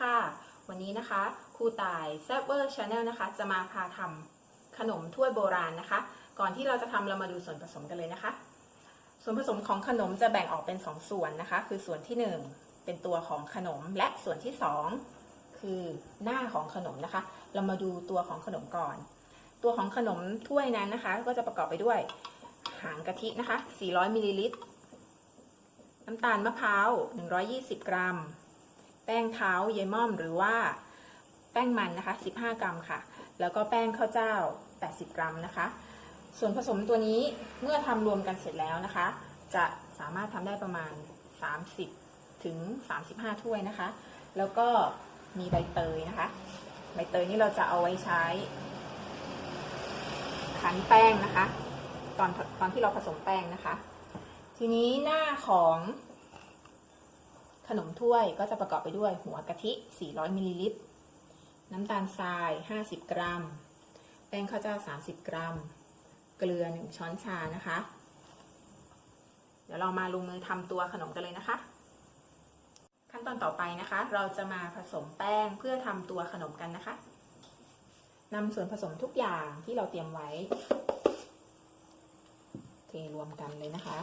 ค่ะ วันนี้นะคะครูตายแซบเวอร์ชาแนลนะคะ จะมาพาทำขนมถ้วยโบราณนะคะ ก่อนที่เราจะทำเรามาดูส่วนผสมกันเลยนะคะ ส่วนผสมของขนมจะแบ่งออกเป็น 2 ส่วนนะคะ คือส่วนที่ 1 เป็นตัวของขนมและส่วนที่ 2 คือหน้าของขนมนะคะ เรามาดูตัวของขนมก่อน ตัวของขนมถ้วยนั้นนะคะ ก็จะประกอบไปด้วยหางกะทินะคะ 400มิลลิลิตรน้ำตาลมะพร้าว 120 กรัม แป้งเท้าเยม่อมหรือว่าแป้งมันนะคะ 15 กรัมค่ะ แล้วก็แป้งข้าวเจ้า 80 กรัมนะคะ ส่วนผสมตัวนี้เมื่อทำรวมกันเสร็จแล้วนะคะ จะสามารถทำได้ประมาณ 30 ถึง 35 ถ้วยนะคะ แล้วก็มีใบเตยนะคะ ใบเตยนี่เราจะเอาไว้ใช้ขันแป้งนะคะ ตอนตอนที่เราผสมแป้งนะคะ ทีนี้หน้าของ ขนมถ้วยก็จะประกอบไปด้วยหัวกะทิ 400มิลลิลิตร น้ำตาลทราย 50 กรัม แป้งข้าวเจ้า 30 กรัม เกลือ 1 ช้อนชานะคะ เดี๋ยวเรามาลงมือทำตัวขนมกันเลยนะคะ ขั้นตอนต่อไปนะคะ เราจะมาผสมแป้งเพื่อทำตัวขนมกันนะคะนำส่วนผสมทุกอย่างที่เราเตรียมไว้ เทรวมกันเลยนะคะ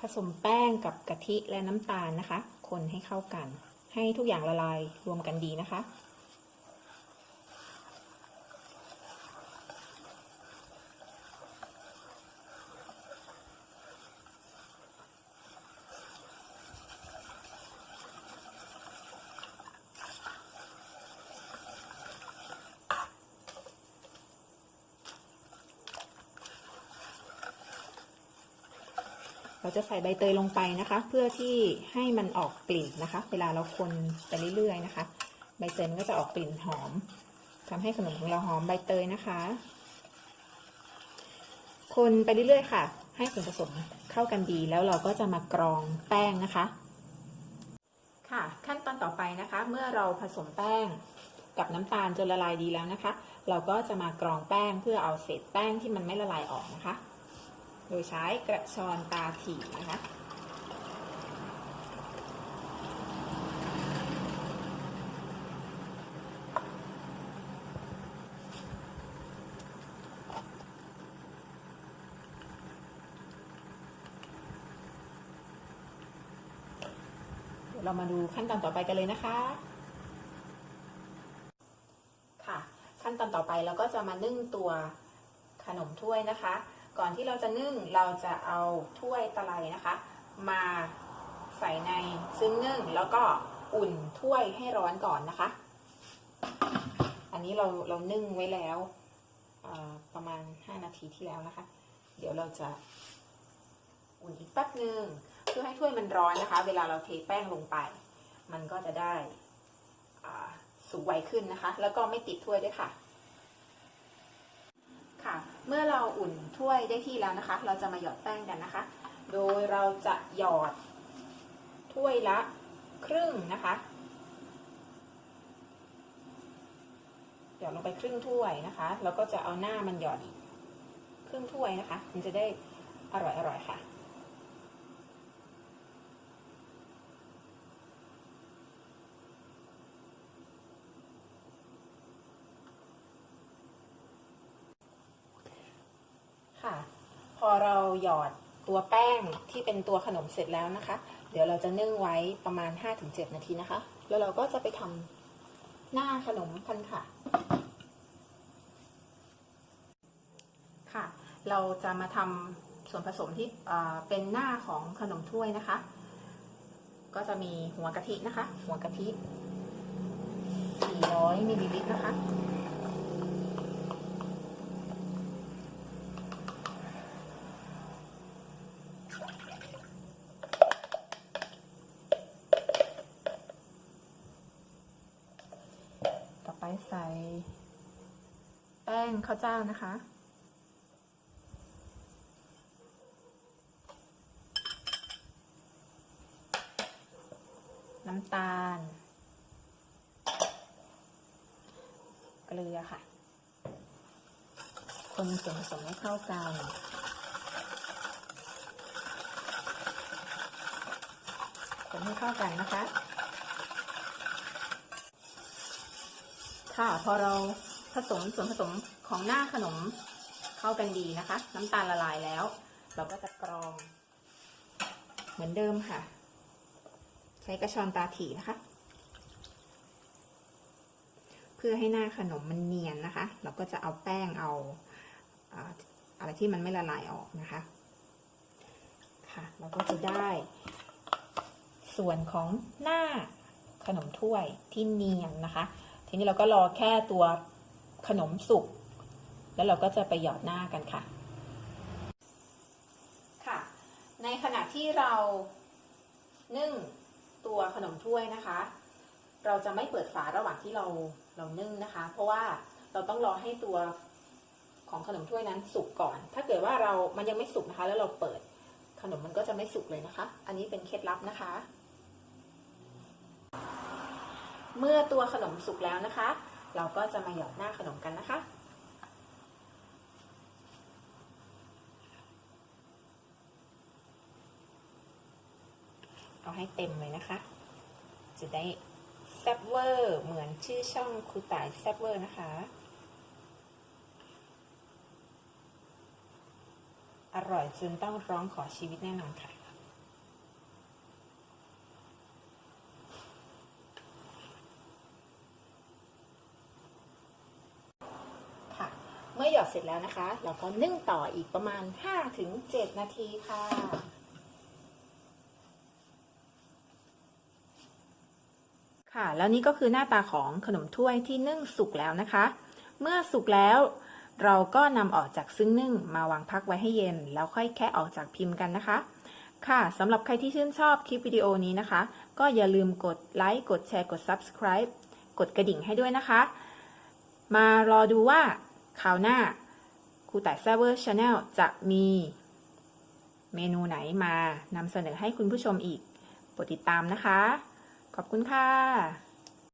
ผสมแป้งกับกะทิและน้ำตาลนะคะ คนให้เข้ากัน ให้ทุกอย่างละลายรวมกันดีนะคะ เราจะใส่ใบเตยลงไปนะคะ เพื่อที่ให้มันออกกลิ่นนะคะ เวลาเราคนไปเรื่อยๆนะคะ ใบเตยมันก็จะออกกลิ่นหอมทำให้ขนมของเราหอมใบเตยนะคะ คนไปเรื่อยๆค่ะ ให้ส่วนผสมเข้ากันดีแล้วเราก็จะมากรองแป้งนะคะ ค่ะ ขั้นตอนต่อไปนะคะ เมื่อเราผสมแป้งกับน้ำตาลจนละลายดีแล้วนะคะ เราก็จะมากรองแป้งเพื่อเอาเศษแป้งที่มันไม่ละลายออกนะคะ โดยใช้กระชอนตาถี่นะคะเดี๋ยวเรามาดูขั้นตอนต่อไปกันเลยนะคะ ค่ะ ขั้นตอนต่อไปเราก็จะมานึ่งตัวขนมถ้วยนะคะ ก่อนที่เราจะนึ่งเราจะเอาถ้วยตะไลนะคะ มาใส่ในซึ้งนึ่งแล้วก็อุ่นถ้วยให้ร้อนก่อนนะคะ อันนี้เราเรานึ่งไว้แล้วประมาณ 5 นาทีที่แล้วนะคะ เดี๋ยวเราจะอุ่นอีกแป๊บนึงเพื่อให้ถ้วยมันร้อนนะคะ เวลาเราเทแป้งลงไป มันก็จะได้สุกไวขึ้นนะคะ แล้วก็ไม่ติดถ้วยด้วยค่ะ เมื่อเราอุ่นถ้วยได้ที่แล้วนะคะ เราจะมาหยอดแป้งกันนะคะ โดยเราจะหยอดถ้วยละครึ่งนะคะ หยอดลงไปครึ่งถ้วยนะคะ แล้วก็จะเอาหน้ามันหยอดอีกครึ่งถ้วยนะคะ มันจะได้อร่อยอร่อยๆค่ะ ค่ะ พอ เราหยอดตัวแป้งที่เป็นตัวขนมเสร็จแล้วนะคะ เดี๋ยวเราจะนึ่งไว้ประมาณ 5-7 นาทีนะคะ แล้วเราก็จะไปทำหน้าขนมกันค่ะ ค่ะ เราจะมาทำส่วนผสมที่เอ่อเป็นหน้าของขนมถ้วยนะคะ ก็จะมีหัวกะทินะคะ หัวกะทิ 400มิลลิลิตรนะคะ ใส่แป้งข้าวเจ้านะคะ น้ำตาล เกลือค่ะ คนส่วนผสมให้เข้ากันคนให้เข้ากันนะคะ ค่ะ พอเราผสมส่วนผสมของหน้าขนมเข้ากันดีนะคะ น้ำตาลละลายแล้ว เราก็จะกรอง เหมือนเดิมค่ะ ใช้กระชอนตาถี่นะคะ เพื่อให้หน้าขนมมันเนียนนะคะ เราก็จะเอาแป้งเอาอ่าอะไรที่มันไม่ละลายออกนะคะ ค่ะ เราก็จะได้ ส่วนของหน้าขนมถ้วยที่เนียนนะคะ ทีนี้เราก็รอแค่ตัวขนมสุก แล้วเราก็จะไปหยอดหน้ากันค่ะ ค่ะ ในขณะที่เรานึ่งตัวขนมถ้วยนะคะ เราจะไม่เปิดฝาระหว่างที่เราเรานึ่งนะคะ เพราะว่าเราต้องรอให้ตัวของขนมถ้วยนั้นสุกก่อน ถ้าเกิดว่าเรามันยังไม่สุกนะคะ แล้วเราเปิดขนมมันก็จะไม่สุกเลยนะคะ อันนี้เป็นเคล็ดลับนะคะ เมื่อตัวขนมสุกแล้วนะคะ เราก็จะมาหยอดหน้าขนมกันนะคะ เอาให้เต็มเลยนะคะ จะได้แซบเวอร์เหมือนชื่อช่องครูต่ายแซบเวอร์นะคะ อร่อยจนต้องร้องขอชีวิตแน่นอนค่ะ เมื่อหยอดเสร็จแล้วนะคะ เราก็นึ่งต่ออีกประมาณ 5-7 นาทีค่ะค่ะแล้วนี่ก็คือหน้าตาของขนมถ้วยที่นึ่งสุกแล้วนะคะ เมื่อสุกแล้ว เราก็นำออกจากซึ่งนึ่งมาวางพักไว้ให้เย็น แล้วค่อยแคะออกจากพิมพ์กันนะคะ ค่ะสำหรับใครที่ชื่นชอบคลิปวิดีโอนี้นะคะ ก็อย่าลืมกดไลค์กดแชร์กด Subscribe กดกระดิ่งให้ด้วยนะคะ มารอดูว่า คราวหน้าครูแต่แซเวอร์ชาแนลจะมีเมนูไหนมานำเสนอให้คุณผู้ชมอีก โปรดติดตามนะคะ ขอบคุณค่ะ